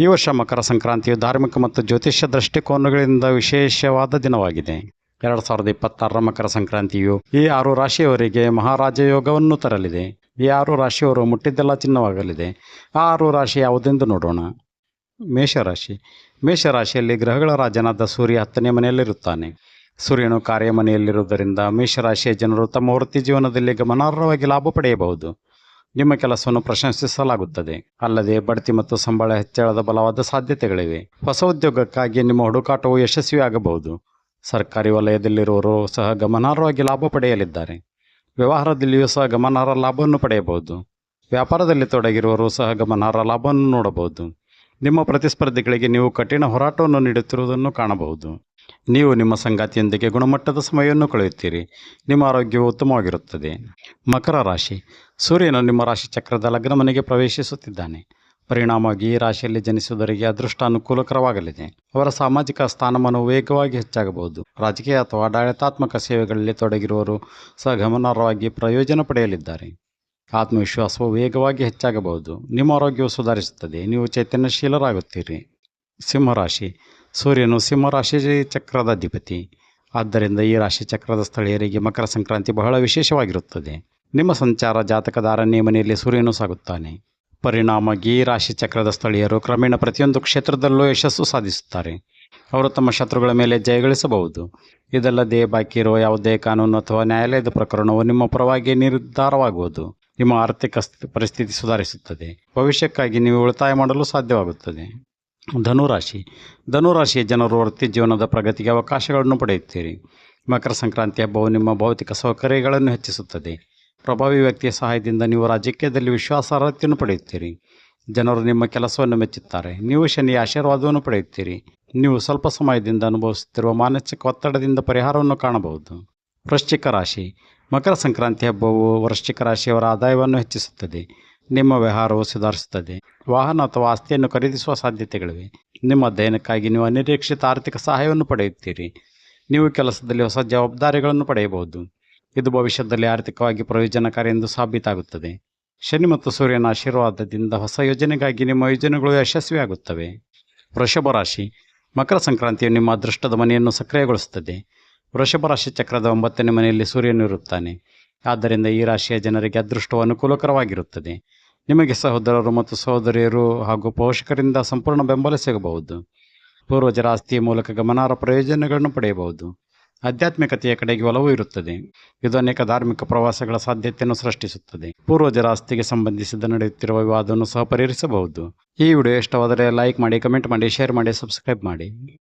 ಈ ವರ್ಷ ಮಕರ ಸಂಕ್ರಾಂತಿಯು ಧಾರ್ಮಿಕ ಮತ್ತು ಜ್ಯೋತಿಷ್ಯ ದೃಷ್ಟಿಕೋನಗಳಿಂದ ವಿಶೇಷವಾದ ದಿನವಾಗಿದೆ. ಎರಡು ಸಾವಿರದ ಇಪ್ಪತ್ತಾರರ ಮಕರ ಸಂಕ್ರಾಂತಿಯು ಈ ಆರು ರಾಶಿಯವರಿಗೆ ಮಹಾರಾಜ ಯೋಗವನ್ನು ತರಲಿದೆ. ಈ ಆರು ರಾಶಿಯವರು ಮುಟ್ಟಿದ್ದೆಲ್ಲ ಚಿನ್ನವಾಗಲಿದೆ. ಆ ಆರು ರಾಶಿ ಯಾವುದೆಂದು ನೋಡೋಣ. ಮೇಷರಾಶಿ. ಮೇಷರಾಶಿಯಲ್ಲಿ ಗ್ರಹಗಳ ರಾಜನಾದ ಸೂರ್ಯ ಹತ್ತನೇ ಮನೆಯಲ್ಲಿರುತ್ತಾನೆ. ಸೂರ್ಯನು ಕಾರ್ಯ ಮನೆಯಲ್ಲಿರುವುದರಿಂದ ಮೇಷರಾಶಿಯ ಜನರು ತಮ್ಮ ವೃತ್ತಿ ಜೀವನದಲ್ಲಿ ಗಮನಾರ್ಹವಾಗಿ ಲಾಭ ಪಡೆಯಬಹುದು. ನಿಮ್ಮ ಕೆಲಸವನ್ನು ಪ್ರಶಂಸಿಸಲಾಗುತ್ತದೆ. ಅಲ್ಲದೆ ಬಡ್ತಿ ಮತ್ತು ಸಂಬಳ ಹೆಚ್ಚಳದ ಬಲವಾದ ಸಾಧ್ಯತೆಗಳಿವೆ. ಹೊಸ ಉದ್ಯೋಗಕ್ಕಾಗಿ ನಿಮ್ಮ ಹುಡುಕಾಟವು ಯಶಸ್ವಿಯಾಗಬಹುದು. ಸರ್ಕಾರಿ ವಲಯದಲ್ಲಿರುವವರು ಸಹ ಗಮನಾರ್ಹವಾಗಿ ಲಾಭ ಪಡೆಯಲಿದ್ದಾರೆ. ವ್ಯವಹಾರದಲ್ಲಿಯೂ ಸಹ ಗಮನಾರ್ಹ ಲಾಭವನ್ನು ಪಡೆಯಬಹುದು. ವ್ಯಾಪಾರದಲ್ಲಿ ತೊಡಗಿರುವವರು ಸಹ ಗಮನಾರ್ಹ ಲಾಭವನ್ನು ನೋಡಬಹುದು. ನಿಮ್ಮ ಪ್ರತಿಸ್ಪರ್ಧಿಗಳಿಗೆ ನೀವು ಕಠಿಣ ಹೋರಾಟವನ್ನು ನೀಡುತ್ತಿರುವುದನ್ನು ಕಾಣಬಹುದು. ನೀವು ನಿಮ್ಮ ಸಂಗಾತಿಯೊಂದಿಗೆ ಗುಣಮಟ್ಟದ ಸಮಯವನ್ನು ಕಳೆಯುತ್ತೀರಿ. ನಿಮ್ಮ ಆರೋಗ್ಯವು ಉತ್ತಮವಾಗಿರುತ್ತದೆ. ಮಕರ ರಾಶಿ. ಸೂರ್ಯನು ನಿಮ್ಮ ರಾಶಿ ಚಕ್ರದ ಲಗ್ನ ಮನೆಗೆ ಪ್ರವೇಶಿಸುತ್ತಿದ್ದಾನೆ. ಪರಿಣಾಮವಾಗಿ ಈ ರಾಶಿಯಲ್ಲಿ ಜನಿಸುವುದರಿಗೆ ಅದೃಷ್ಟ ಅನುಕೂಲಕರವಾಗಲಿದೆ ಅವರ ಸಾಮಾಜಿಕ ಸ್ಥಾನಮಾನವು ವೇಗವಾಗಿ ಹೆಚ್ಚಾಗಬಹುದು. ರಾಜಕೀಯ ಅಥವಾ ಆಡಳಿತಾತ್ಮಕ ಸೇವೆಗಳಲ್ಲಿ ತೊಡಗಿರುವವರು ಸಹ ಗಮನಾರ್ಹವಾಗಿ ಪ್ರಯೋಜನ ಪಡೆಯಲಿದ್ದಾರೆ. ಆತ್ಮವಿಶ್ವಾಸವು ವೇಗವಾಗಿ ಹೆಚ್ಚಾಗಬಹುದು. ನಿಮ್ಮ ಆರೋಗ್ಯವು ಸುಧಾರಿಸುತ್ತದೆ. ನೀವು ಚೈತನ್ಯಶೀಲರಾಗುತ್ತೀರಿ. ಸಿಂಹರಾಶಿ. ಸೂರ್ಯನು ಸಿಂಹ ರಾಶಿ ಚಕ್ರದ ಅಧಿಪತಿ. ಆದ್ದರಿಂದ ಈ ರಾಶಿ ಚಕ್ರದ ಸ್ಥಳೀಯರಿಗೆ ಮಕರ ಸಂಕ್ರಾಂತಿ ಬಹಳ ವಿಶೇಷವಾಗಿರುತ್ತದೆ. ನಿಮ್ಮ ಸಂಚಾರ ಜಾತಕದ ಆರನೇ ಮನೆಯಲ್ಲಿ ಸೂರ್ಯನು ಸಾಗುತ್ತಾನೆ. ಪರಿಣಾಮ ಈ ರಾಶಿ ಚಕ್ರದ ಸ್ಥಳೀಯರು ಕ್ರಮೇಣ ಪ್ರತಿಯೊಂದು ಕ್ಷೇತ್ರದಲ್ಲೂ ಯಶಸ್ಸು ಸಾಧಿಸುತ್ತಾರೆ. ಅವರು ತಮ್ಮ ಶತ್ರುಗಳ ಮೇಲೆ ಜಯಗಳಿಸಬಹುದು ಇದಲ್ಲದೆ ಬಾಕಿ ಇರುವ ಯಾವುದೇ ಕಾನೂನು ಅಥವಾ ನ್ಯಾಯಾಲಯದ ಪ್ರಕರಣವು ನಿಮ್ಮ ಪರವಾಗಿ ನಿರ್ಧಾರವಾಗುವುದು. ನಿಮ್ಮ ಆರ್ಥಿಕ ಸ್ಥಿತಿ- ಪರಿಸ್ಥಿತಿ ಸುಧಾರಿಸುತ್ತದೆ. ಭವಿಷ್ಯಕ್ಕಾಗಿ ನೀವು ಉಳಿತಾಯ ಮಾಡಲು ಸಾಧ್ಯವಾಗುತ್ತದೆ. ಧನುರಾಶಿ. ಧನುರಾಶಿಯ ಜನರು ವೃತ್ತಿ ಜೀವನದ ಪ್ರಗತಿಗೆ ಅವಕಾಶಗಳನ್ನು ಪಡೆಯುತ್ತೀರಿ. ಮಕರ ಸಂಕ್ರಾಂತಿ ಹಬ್ಬವು ನಿಮ್ಮ ಭೌತಿಕ ಸೌಕರ್ಯಗಳನ್ನು ಹೆಚ್ಚಿಸುತ್ತದೆ. ಪ್ರಭಾವಿ ವ್ಯಕ್ತಿಯ ಸಹಾಯದಿಂದ ನೀವು ರಾಜಕೀಯದಲ್ಲಿ ವಿಶ್ವಾಸಾರ್ಹತೆಯನ್ನು ಪಡೆಯುತ್ತೀರಿ. ಜನರು ನಿಮ್ಮ ಕೆಲಸವನ್ನು ಮೆಚ್ಚುತ್ತಾರೆ. ನೀವು ಶನಿಯ ಆಶೀರ್ವಾದವನ್ನು ಪಡೆಯುತ್ತೀರಿ. ನೀವು ಸ್ವಲ್ಪ ಸಮಯದಿಂದ ಅನುಭವಿಸುತ್ತಿರುವ ಮಾನಸಿಕ ಒತ್ತಡದಿಂದ ಪರಿಹಾರವನ್ನು ಕಾಣಬಹುದು. ವೃಶ್ಚಿಕ ರಾಶಿ. ಮಕರ ಸಂಕ್ರಾಂತಿ ಹಬ್ಬವು ವೃಶ್ಚಿಕ ರಾಶಿಯವರ ಆದಾಯವನ್ನು ಹೆಚ್ಚಿಸುತ್ತದೆ. ನಿಮ್ಮ ವ್ಯವಹಾರವು ಸುಧಾರಿಸುತ್ತದೆ. ವಾಹನ ಅಥವಾ ಆಸ್ತಿಯನ್ನು ಖರೀದಿಸುವ ಸಾಧ್ಯತೆಗಳಿವೆ. ನಿಮ್ಮ ಅಧ್ಯಯನಕ್ಕಾಗಿ ನೀವು ಅನಿರೀಕ್ಷಿತ ಆರ್ಥಿಕ ಸಹಾಯವನ್ನು ಪಡೆಯುತ್ತೀರಿ. ನೀವು ಕೆಲಸದಲ್ಲಿ ಹೊಸ ಜವಾಬ್ದಾರಿಗಳನ್ನು ಪಡೆಯಬಹುದು. ಇದು ಭವಿಷ್ಯದಲ್ಲಿ ಆರ್ಥಿಕವಾಗಿ ಪ್ರಯೋಜನಕಾರಿ ಎಂದು ಸಾಬೀತಾಗುತ್ತದೆ. ಶನಿ ಮತ್ತು ಸೂರ್ಯನ ಆಶೀರ್ವಾದದಿಂದ ಹೊಸ ಯೋಜನೆಗಾಗಿ ನಿಮ್ಮ ಯೋಜನೆಗಳು ಯಶಸ್ವಿಯಾಗುತ್ತವೆ. ವೃಷಭ ರಾಶಿ. ಮಕರ ಸಂಕ್ರಾಂತಿಯು ನಿಮ್ಮ ಅದೃಷ್ಟದ ಮನೆಯನ್ನು ಸಕ್ರಿಯಗೊಳಿಸುತ್ತದೆ. ವೃಷಭ ರಾಶಿ ಚಕ್ರದ ಒಂಬತ್ತನೇ ಮನೆಯಲ್ಲಿ ಸೂರ್ಯನು ಇರುತ್ತಾನೆ. ಆದ್ದರಿಂದ ಈ ರಾಶಿಯ ಜನರಿಗೆ ಅದೃಷ್ಟವು ಅನುಕೂಲಕರವಾಗಿರುತ್ತದೆ. ನಿಮಗೆ ಸಹೋದರರು ಮತ್ತು ಸಹೋದರಿಯರು ಹಾಗೂ ಪೋಷಕರಿಂದ ಸಂಪೂರ್ಣ ಬೆಂಬಲ ಸಿಗಬಹುದು. ಪೂರ್ವಜರ ಆಸ್ತಿಯ ಮೂಲಕ ಗಮನಾರ್ಹ ಪ್ರಯೋಜನಗಳನ್ನು ಪಡೆಯಬಹುದು. ಆಧ್ಯಾತ್ಮಿಕತೆಯ ಕಡೆಗೆ ಒಲವು ಇರುತ್ತದೆ. ಇದು ಅನೇಕ ಧಾರ್ಮಿಕ ಪ್ರವಾಸಗಳ ಸಾಧ್ಯತೆಯನ್ನು ಸೃಷ್ಟಿಸುತ್ತದೆ. ಪೂರ್ವಜರ ಆಸ್ತಿಗೆ ಸಂಬಂಧಿಸಿದ ನಡೆಯುತ್ತಿರುವ ವಿವಾದವನ್ನು ಸಹ ಪರಿಹರಿಸಬಹುದು. ಈ ವಿಡಿಯೋ ಇಷ್ಟವಾದರೆ ಲೈಕ್ ಮಾಡಿ, ಕಮೆಂಟ್ ಮಾಡಿ, ಶೇರ್ ಮಾಡಿ, ಸಬ್ಸ್ಕ್ರೈಬ್ ಮಾಡಿ.